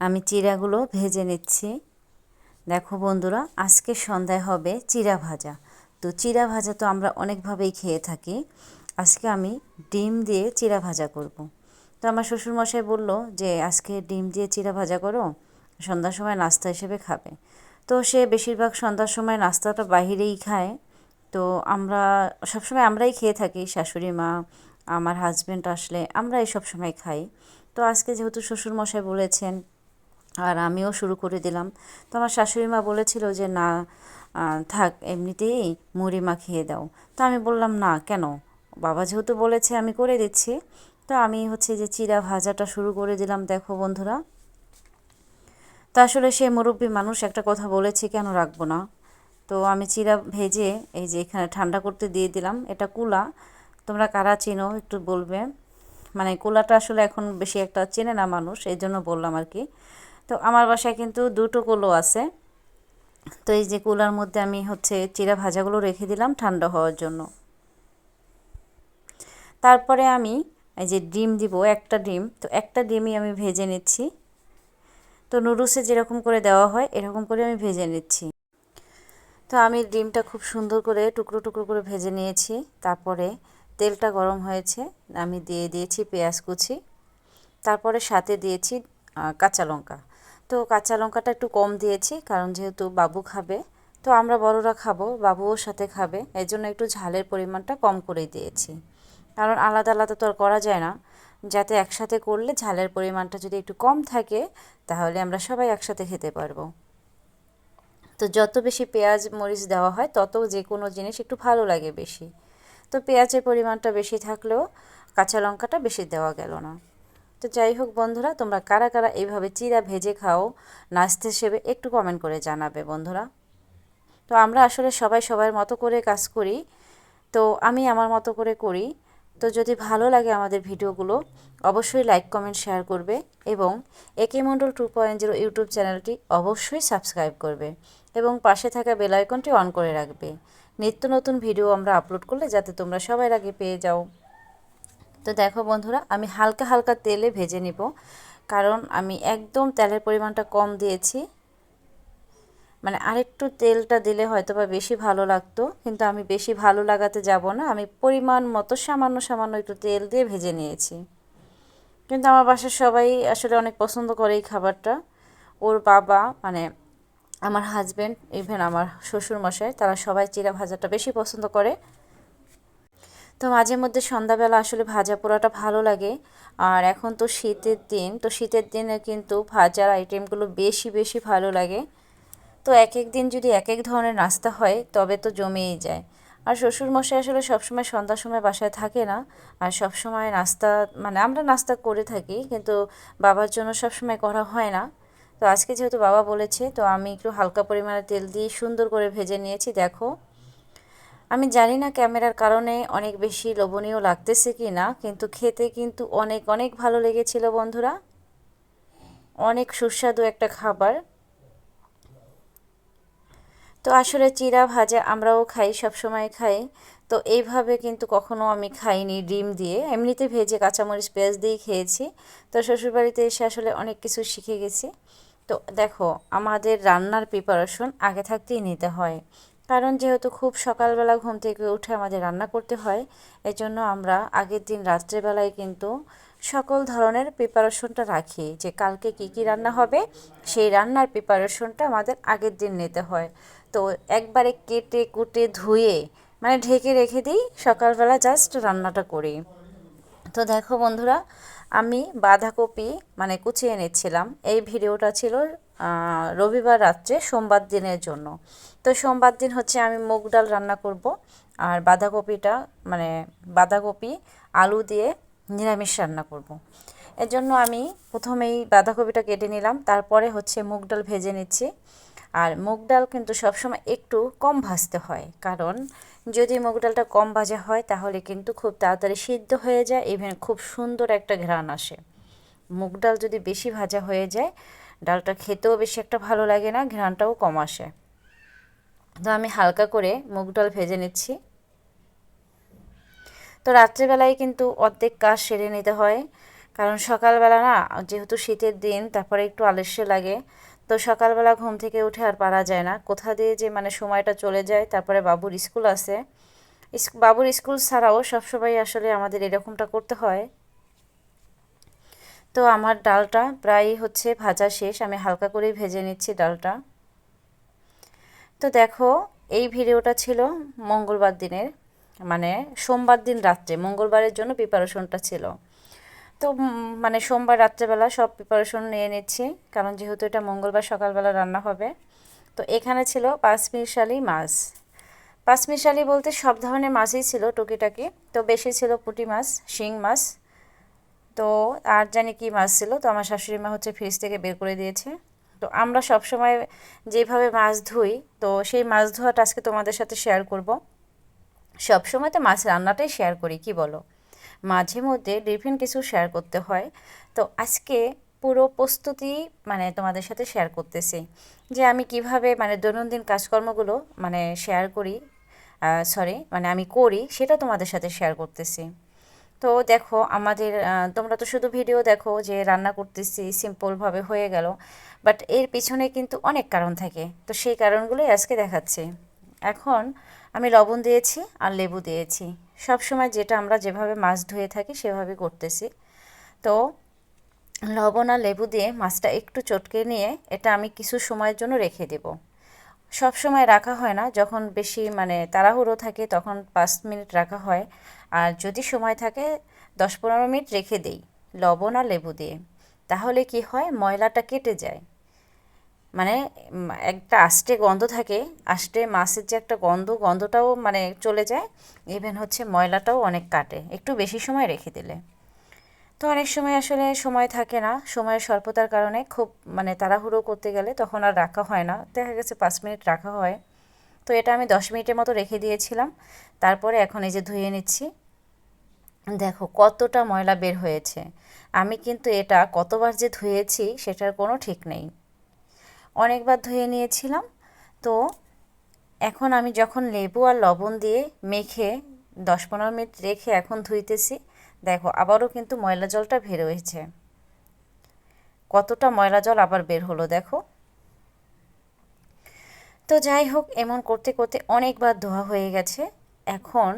আমি চিড়াগুলো ভেজে নিচ্ছি। দেখো বন্ধুরা, আজকে সন্ধ্যায় হবে চিড়া ভাজা। তো চিড়া ভাজা তো আমরা অনেকভাবেই খেয়ে থাকি। আজকে আমি ডিম দিয়ে চিড়া ভাজা করব। তো আমার শ্বশুরমশাই বলল যে, আজকে ডিম দিয়ে চিড়া ভাজা করো, সন্ধ্যার সময় নাস্তা হিসেবে খাবে। তো সে বেশিরভাগ সন্ধ্যার সময় নাস্তাটা বাহিরেই খায়। তো আমরা সবসময় আমরাই খেয়ে থাকি, শাশুড়ি মা, আমার হাজব্যান্ড আসলে আমরা এই সব সময় খাই। তো আজকে যেহেতু শ্বশুরমশাই বলেছেন আর আমিও শুরু করে দিলাম। তো আমার শাশুড়ি মা বলেছিল যে, না থাক, এমনিতেই মুড়ি মাখিয়ে দাও। তো আমি বললাম, না, কেন? বাবা যেহেতু বলেছে, আমি করে দিচ্ছি। তো আমি হচ্ছে যে, চিরা ভাজাটা শুরু করে দিলাম, দেখো বন্ধুরা। তো আসলে সে মুরব্বী মানুষ একটা কথা বলেছে, কেন রাখব না? তো আমি চিরা ভেজে এই যে, এখানে ঠান্ডা করতে দিয়ে দিলাম। এটা কুলা। তোমরা কারা চিনো একটু বলবে? মানে কুলাটা আসলে এখন বেশি একটা চেনে না মানুষ এই জন্য বললাম আর কি। তো আমার বাসায় কিন্তু দুটো কুলো আছে। তো এই যে কুলার মধ্যে আমি হচ্ছে চিরা ভাজাগুলো রেখে দিলাম ঠান্ডা হওয়ার জন্য। তারপরে আমি এই যে ডিম দিব, একটা ডিম, তো একটা ডিমই আমি ভেজে নিচ্ছি। তো নুডলসে যেরকম করে দেওয়া হয়, এরকম করে আমি ভেজে নিচ্ছি। তো আমি ডিমটা খুব সুন্দর করে টুকরো টুকরো করে ভেজে নিয়েছি। তারপরে তেলটা গরম হয়েছে, আমি দিয়ে দিয়েছি পেঁয়াজ কুচি। তারপরে সাথে দিয়েছি কাঁচা লঙ্কা। তো কাঁচা লঙ্কাটা একটু কম দিয়েছি, কারণ যেহেতু বাবু খাবে, তো আমরা বড়রা খাব, বাবুও সাথে খাবে এই জন্য একটু ঝালের পরিমাণটা কম করেই দিয়েছি। কারণ আলাদা আলাদা তো আর করা যায় না, যাতে একসাথে করলে ঝালের পরিমাণটা যদি একটু কম থাকে, তাহলে আমরা সবাই একসাথে খেতে পারব। তো যত বেশি পেঁয়াজ, মরিচ দেওয়া হয়, তত যে কোনো জিনিস একটু ভালো লাগে বেশি। তো পেঁয়াজের পরিমাণটা বেশি থাকলেও কাঁচা লঙ্কাটা বেশি দেওয়া গেল না। তো যাই হোক বন্ধুরা, তোমরা কারা কারা এইভাবে চিরা ভেজে খাও নাস্তা হিসেবে একটু কমেন্ট করে জানাবে বন্ধুরা। তো আমরা আসলে সবাই সবার মতো করে কাজ করি, তো আমি আমার মতো করে করি। তো যদি ভালো লাগে আমাদের ভিডিওগুলো, অবশ্যই লাইক কমেন্ট শেয়ার করবে এবং A K Mondal two point zero YouTube চ্যানেলটি অবশ্যই সাবস্ক্রাইব করবে এবং পাশে থাকা বেল আইকনটি অন করে রাখবে। নিত্য নতুন ভিডিও আমরা আপলোড করলে যাতে তোমরা সবার আগে পেয়ে যাও। তো দেখো বন্ধুরা, আমি হালকা হালকা তেলে ভেজে নিব। কারণ আমি একদম তেলের পরিমাণটা কম দিয়েছি। মানে আরেকটু তেলটা দিলে হয়তো বা বেশি ভালো লাগতো, কিন্তু আমি বেশি ভালো লাগাতে যাব না। আমি পরিমাণ মতো সামান্য সামান্য একটু তেল দিয়ে ভেজে নিয়েছি। কিন্তু আমার বাসার সবাই আসলে অনেক পছন্দ করে এই খাবারটা। ওর বাবা মানে আমার হাজব্যান্ড ইভেন আমার শ্বশুরমশাই, তারা সবাই চিরা ভাজাটা বেশি পছন্দ করে। তো মাঝে মধ্যে সন্ধ্যাবেলা আসলে ভাজা পোড়াটা ভালো লাগে। আর এখন তো শীতের দিন, তো শীতের দিনে কিন্তু ভাজার আইটেমগুলো বেশি বেশি ভালো লাগে। তো এক এক দিন যদি এক এক ধরনের নাস্তা হয়, তবে তো জমেই যায়। আর শ্বশুরমশাই আসলে সবসময় সন্ধ্যার সময় বাসায় থাকে না। আর সবসময় নাস্তা মানে আমরা নাস্তা করে থাকি, কিন্তু বাবার জন্য সবসময় করা হয় না। তো আজকে যেহেতু বাবা বলেছে, তো আমি একটু হালকা পরিমাণে তেল দিয়ে সুন্দর করে ভেজে নিয়েছি, দেখো। আমি জানি না ক্যামেরার কারণে অনেক বেশি লোভনীয় লাগতেছে কি না, কিন্তু খেতে কিন্তু অনেক অনেক ভালো লেগেছিল বন্ধুরা। অনেক সুস্বাদু একটা খাবার। তো আসলে চিরা ভাজা আমরাও খাই সব সময় খাই। তো এইভাবে কিন্তু কখনো আমি খাইনি ডিম দিয়ে। এমনিতে ভেজে কাঁচামরিচ পেঁয়াজ দিয়ে খেয়েছি। তো শ্বশুরবাড়িতে এসে আসলে অনেক কিছু শিখে গেছি। তো দেখো, আমাদের রান্নার প্রিপারেশন আগে থাকতেই নিতে হয়। কারণ যেহেতু খুব সকালবেলা ঘুম থেকে উঠে আমাদের রান্না করতে হয় এই জন্য আমরা আগের দিন রাত্রেবেলায় কিন্তু সকল ধরনের প্রিপারেশনটা রাখি যে কালকে কি কি রান্না হবে, সেই রান্নার প্রিপারেশনটা আমাদের আগের দিন নিতে হয়। তো একবারে কেটে কুটে ধুয়ে মানে ঢেকে রেখে দিই সকালবেলা জাস্ট রান্নাটা করি। তো দেখো বন্ধুরা আমি বাঁধাকপি মানে কুচিয়ে নিচ্ছিলাম এই ভিডিওটা ছিল রবিবার রাত্রে সোমবার দিনের জন্য। তো সোমবার দিন হচ্ছে আমি মুগ ডাল রান্না করব আর বাঁধাকপিটা মানে বাঁধাকপি, আলু দিয়ে নিরামিষ রান্না করব। এর জন্য আমি প্রথমেই বাঁধাকপিটা কেটে নিলাম, তারপরে হচ্ছে মুগ ডাল ভেজে নিচ্ছি। আর মুগ ডাল কিন্তু সবসময় একটু কম ভাজতে হয়। কারণ যদি মুগ ডালটা কম ভাজা হয়, তাহলে কিন্তু খুব তাড়াতাড়ি সিদ্ধ হয়ে যায় ইভেন খুব সুন্দর একটা ঘ্রাণ আসে। মুগ ডাল যদি বেশি ভাজা হয়ে যায়, ডালটা খেতেও বেশি একটা ভালো লাগে না, ঘ্রাণটাও কম আসে। তো আমি হালকা করে মুগ ডাল ভেজে নিচ্ছি। তো রাত্রেবেলায় কিন্তু অর্ধেক কাজ সেরে নিতে হয়। কারণ সকালবেলা না, যেহেতু শীতের দিন, তারপরে একটু আলস্য লাগে তো সকালবেলা ঘুম থেকে উঠে আর পারা যায় না। কোথা দিয়ে যে মানে সময়টা চলে যায়, তারপরে বাবুর স্কুল আছে। বাবুর স্কুল ছাড়াও সবসময় আসলে আমাদের এরকমটা করতে হয়। তো আমার ডালটা প্রায় হচ্ছে ভাজা শেষ, আমি হালকা করেই ভেজে নিচ্ছি ডালটা। তো দেখো, এই ভিডিওটা ছিল মঙ্গলবার দিনের মানে সোমবার দিন রাত্রে, মঙ্গলবারের জন্য প্রিপারেশনটা ছিল। তো মানে সোমবার রাত্রেবেলা সব প্রিপারেশন নিয়ে নিচ্ছি, কারণ যেহেতু এটা মঙ্গলবার সকালবেলা রান্না হবে। তো এখানে ছিল পাঁচমিশালি মাছ। পাঁচমিশালি বলতে সব ধরনের মাছই ছিল টুকিটাকি। তো বেশি ছিল পুঁটি মাছ, শিং মাছ। তো আর জানি কি মাছ ছিল, তো আমার শাশুড়ি মা হচ্ছে ফ্রিজ থেকে বের করে দিয়েছে। তো আমরা সব সময় যেভাবে মাছ ধুই, তো সেই মাছ ধোয়াটা আজকে তোমাদের সাথে শেয়ার করব। সব সময় তো মাছ রান্নাটাই শেয়ার করি, কি বলো? মাঝে মধ্যে ডিফারেন্ট কিছু শেয়ার করতে হয়। তো আজকে পুরো প্রস্তুতি মানে তোমাদের সাথে শেয়ার করতেছি যে আমি কীভাবে মানে দৈনন্দিন কাজকর্মগুলো মানে শেয়ার করি সরি মানে আমি করি সেটা তোমাদের সাথে শেয়ার করতেছি। তো দেখো আমাদের তোমরা তো শুধু ভিডিও দেখো যে রান্না করতেছি সিম্পলভাবে হয়ে গেল বাট এর পিছনে কিন্তু অনেক কারণ থাকে। তো সেই কারণগুলোই আজকে দেখাচ্ছি। এখন আমি লবণ দিয়েছি আর লেবু দিয়েছি। সব সময় যেটা আমরা যেভাবে মাছ ধুয়ে থাকি, সেভাবে করতেছি। তো লবণ আর লেবু দিয়ে মাছটা একটু চটকে নিয়ে এটা আমি কিছু সময়ের জন্য রেখে দেব। সব সময় রাখা হয় না, যখন বেশি মানে তাড়াহুড়ো থাকে তখন পাঁচ মিনিট রাখা হয়। আর যদি সময় থাকে, দশ পনেরো মিনিট রেখে দেই লবণ আর লেবু দিয়ে। তাহলে কি হয়, ময়লাটা কেটে যায়। মানে একটা আষ্টে গন্ধ থাকে, আষ্টে মাছের যে একটা গন্ধ, গন্ধটাও মানে চলে যায়। ইভেন হচ্ছে ময়লাটাও অনেক কাটে, একটু বেশি সময় রেখে দিলে। তো অনেক সময় আসলে সময় থাকে না, সময়ের স্বল্পতার কারণে খুব মানে তাড়াহুড়ো করতে গেলে তখন আর রাখা হয় না। দেখা গেছে পাঁচ মিনিট রাখা হয়। তো এটা আমি দশ মিনিটের মতো রেখে দিয়েছিলাম। তারপরে এখন এই যে ধুয়ে নিচ্ছি। দেখো কতটা ময়লা বের হয়েছে। আমি কিন্তু এটা কতবার যে ধুয়েছি, সেটার কোনো ঠিক নেই। অনেকবার ধুয়ে নিয়েছিলাম। তো এখন আমি যখন লেবু আর লবণ দিয়ে মেখে দশ পনেরো মিনিট রেখে এখন ধুইতেছি, দেখো আবারও কিন্তু ময়লা জলটা বের হয়েছে। কতটা ময়লা জল আবার বের হলো দেখো। তো যাই হোক, এমন করতে করতে অনেকবার ধোয়া হয়ে গেছে। এখন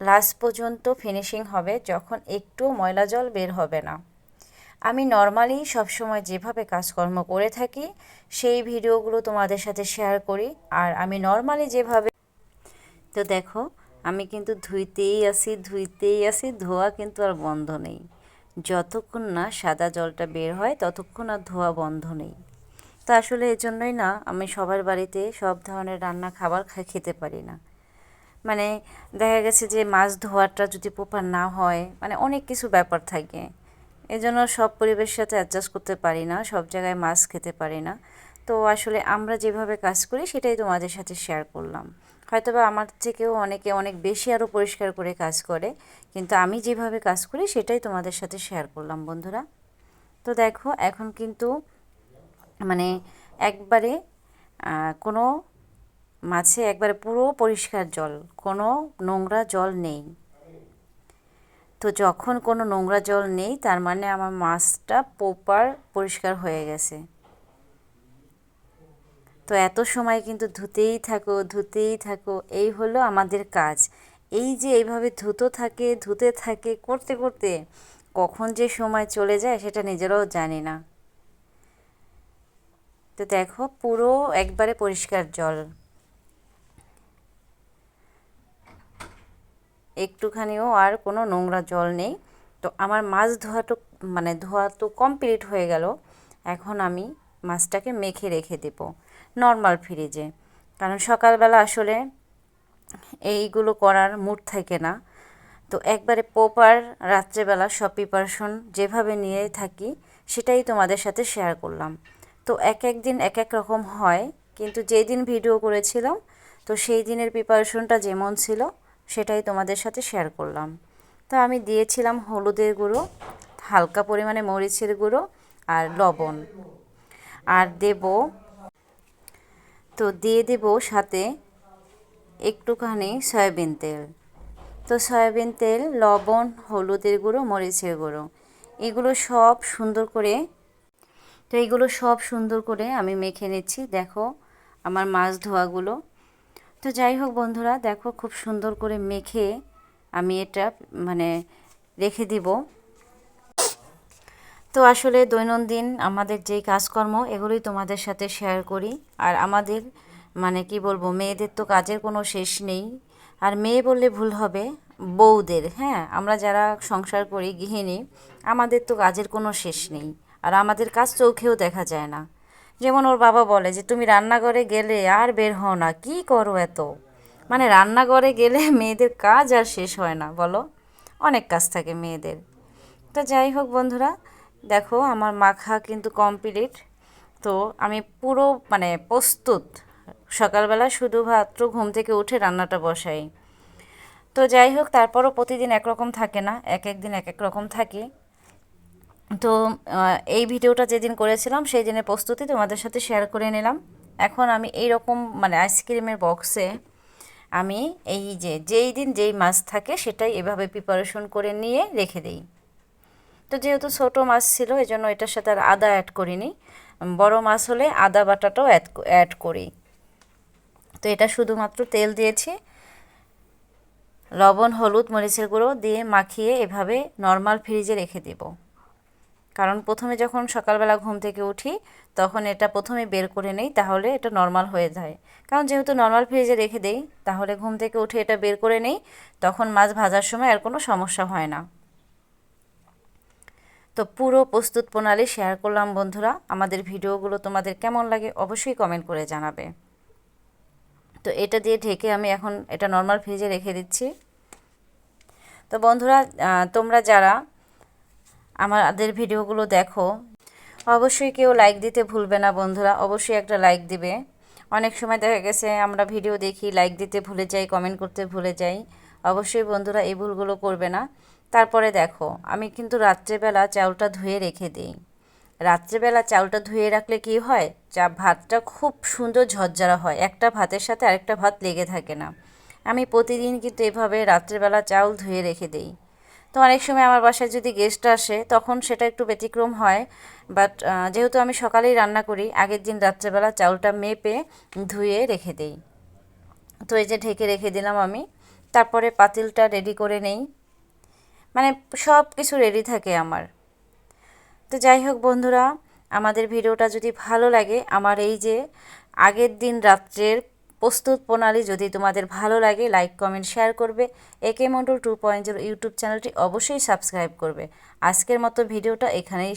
লাস্ট পর্যন্ত ফিনিশিং হবে যখন একটু ময়লা জল বের হবে না। আমি নর্মালি সবসময় যেভাবে কাজকর্ম করে থাকি, সেই ভিডিওগুলো তোমাদের সাথে শেয়ার করি। আর আমি নর্মালি যেভাবে তো দেখো, আমি কিন্তু ধুইতেই আসি ধুইতেই আসি ধোয়া কিন্তু আর বন্ধ নেই। যতক্ষণ না সাদা জলটা বের হয়, ততক্ষণ আর ধোয়া বন্ধ নেই। তো আসলে এজন্যই না, আমি সবার বাড়িতে সব ধরনের রান্না খাবার খেতে পারি না। মানে দেখা গেছে যে মাছ ধোয়াটা যদি প্রপার না হয় মানে অনেক কিছু ব্যাপার থাকে। এজন্য সব পরিবেশের সাথে অ্যাডজাস্ট করতে পারি না, সব জায়গায় মাছ খেতে পারি না। তো আসলে আমরা যেভাবে কাজ করি সেটাই তোমাদের সাথে শেয়ার করলাম। হয়তো বা আমার থেকেও অনেকে অনেক বেশি আরও পরিষ্কার করে কাজ করে, কিন্তু আমি যেভাবে কাজ করি সেটাই তোমাদের সাথে শেয়ার করলাম, বন্ধুরা। তো দেখো, এখন কিন্তু মানে একবারে কোনো মাছে একবারে পুরো পরিষ্কার জল, কোনো নোংরা জল নেই। তো যখন কোনো নোংরা জল নেই, তার মানে আমার মাছটা প্রপার পরিষ্কার হয়ে গেছে। তো এত সময় কিন্তু ধুতেই থাকো ধুতেই থাকো, এই হলো আমাদের কাজ। এই যে এইভাবে ধুতো থাকে, ধুতে থাকে, করতে করতে কখন যে সময় চলে যায়, সেটা নিজেরাও জানি না। তো দেখো পুরো একবারে পরিষ্কার জল। একটুখানিও আর কোনো নোংরা জল নেই। তো আমার মাছ ধোয়াটা মানে ধোয়া তো কমপ্লিট হয়ে গেল। এখন আমি মাছটাকে মেখে রেখে দেব নর্মাল ফ্রিজে কারণ সকালবেলা আসলে এইগুলো করার মুড থাকে না। তো একবারে প্রপার রাত্রেবেলা সব প্রিপারেশন যেভাবে নিয়ে থাকি, সেটাই তোমাদের সাথে শেয়ার করলাম। তো এক এক দিন এক এক রকম হয়, কিন্তু যেই দিন ভিডিও করেছিলাম, তো সেই দিনের প্রিপারেশনটা যেমন ছিল সেটাই তোমাদের সাথে শেয়ার করলাম। তো আমি দিয়েছিলাম হলুদের গুঁড়ো, হালকা পরিমাণে মরিচের গুঁড়ো আর লবণ। আর দেব, তো দিয়ে দেব সাথে একটুখানি সয়াবিন তেল। তো সয়াবিন তেল, লবণ, হলুদের গুঁড়ো, মরিচের গুঁড়ো। এগুলো সব সুন্দর করে, তো এগুলো সব সুন্দর করে আমি মেখে নিচ্ছি। দেখো আমার মাছ ধোয়াগুলো তো যাই হোক বন্ধুরা, দেখো খুব সুন্দর করে মেখে আমি এটা মানে রেখে দিব। তো আসলে দৈনন্দিন আমাদের যেই কাজকর্ম, এগুলোই তোমাদের সাথে শেয়ার করি। আর আমাদের মানে কি বলব, মেয়েদের তো কাজের কোনো শেষ নেই। আর মেয়ে বললে ভুল হবে, বউদের হ্যাঁ? আমরা যারা সংসার করি গৃহিণী, আমাদের তো কাজের কোনো শেষ নেই। আর আমাদের কাজ চোখেও দেখা যায় না। যেমন ওর বাবা বলে যে, তুমি রান্নাঘরে গেলে আর বের হও না, কি করো এত? মানে রান্নাঘরে গেলে মেয়েদের কাজ আর শেষ হয় না, বলো? অনেক কাজ থাকে মেয়েদের। তো যাই হোক বন্ধুরা, দেখো আমার মাখা কিন্তু কমপ্লিট তো আমি পুরো মানে প্রস্তুত। সকালবেলা শুধুমাত্র ঘুম থেকে উঠে রান্নাটা বসাই। তো যাই হোক, তারপরও প্রতিদিন একরকম থাকে না, এক এক দিন এক এক রকম থাকে। তো এই ভিডিওটা যেদিন করেছিলাম সেই দিনের প্রস্তুতি তোমাদের সাথে শেয়ার করে নিলাম। এখন আমি এই রকম মানে আইসক্রিমের বক্সে আমি এই যে, যেই দিন যেই মাছ থাকে, সেটাই এভাবে প্রিপারেশন করে নিয়ে রেখে দিই। তো যেহেতু ছোটো মাছ ছিল এই জন্য এটার সাথে আর আদা অ্যাড করিনি। বড় মাছ হলে আদা বাটাটাও অ্যাড অ্যাড করি। তো এটা শুধুমাত্র তেল দিয়েছি। লবণ, হলুদ, মরিচের গুঁড়ো দিয়ে মাখিয়ে এভাবে নর্মাল ফ্রিজে রেখে দেব। কারণ প্রথমে যখন সকালবেলা ঘুম থেকে উঠি, তখন এটা প্রথমে বের করে নেই, তাহলে এটা নর্মাল হয়ে যায়। কারণ যেহেতু নর্মাল ফ্রিজে রেখে দেই, তাহলে ঘুম থেকে উঠে এটা বের করে নেই, তখন মাছ ভাজার সময় আর কোনো সমস্যা হয় না। তো পুরো প্রস্তুত প্রণালী শেয়ার করলাম বন্ধুরা, আমাদের ভিডিওগুলো তোমাদের কেমন লাগে অবশ্যই কমেন্ট করে জানাবে। তো এটা দিয়ে ঢেকে আমি এখন এটা নর্মাল ফ্রিজে রেখে দিচ্ছি। তো বন্ধুরা তোমরা যারা আমাদের ভিডিওগুলো দেখো। অবশ্যই কেউ লাইক দিতে ভুলবে না বন্ধুরা, অবশ্যই একটা লাইক দিবে। অনেক সময় দেখা গেছে আমরা ভিডিও দেখি লাইক দিতে ভুলে যাই কমেন্ট করতে ভুলে যাই। অবশ্যই বন্ধুরা এই ভুলগুলো করবে না। তারপরে দেখো, আমি কিন্তু রাত্রেবেলা চাউলটা ধুয়ে রেখে দিই। রাত্রেবেলা চাউলটা ধুয়ে রাখলে কি হয়? চা ভাতটা খুব সুন্দর ঝরঝরা হয়। একটা ভাতের সাথে আরেকটা ভাত লেগে থাকে না। আমি প্রতিদিন কিন্তু এভাবে রাত্রেবেলা চাউল ধুয়ে রেখে দিই। তো অনেক সময় আমার বাসায় যদি গেস্ট আসে, তখন সেটা একটু ব্যতিক্রম হয়। বাট যেহেতু আমি সকালেই রান্না করি, আগের দিন রাত্রেবেলা চাউলটা মেপে ধুয়ে রেখে দিই। তো এই যে ঢেকে রেখে দিলাম আমি, তারপরে পাতিলটা রেডি করে নেই। মানে সব কিছু রেডি থাকে আমার। তো যাই হোক বন্ধুরা, আমাদের ভিডিওটা যদি ভালো লাগে, আমার এই যে আগের দিন রাত্রের প্রস্তুত প্রণালী যদি তোমাদের ভালো লাগে লাইক কমেন্ট শেয়ার করবে। A K Mondal two point zero YouTube চ্যানেলটি অবশ্যই সাবস্ক্রাইব করবে। আজকের মতো ভিডিওটা এখানেই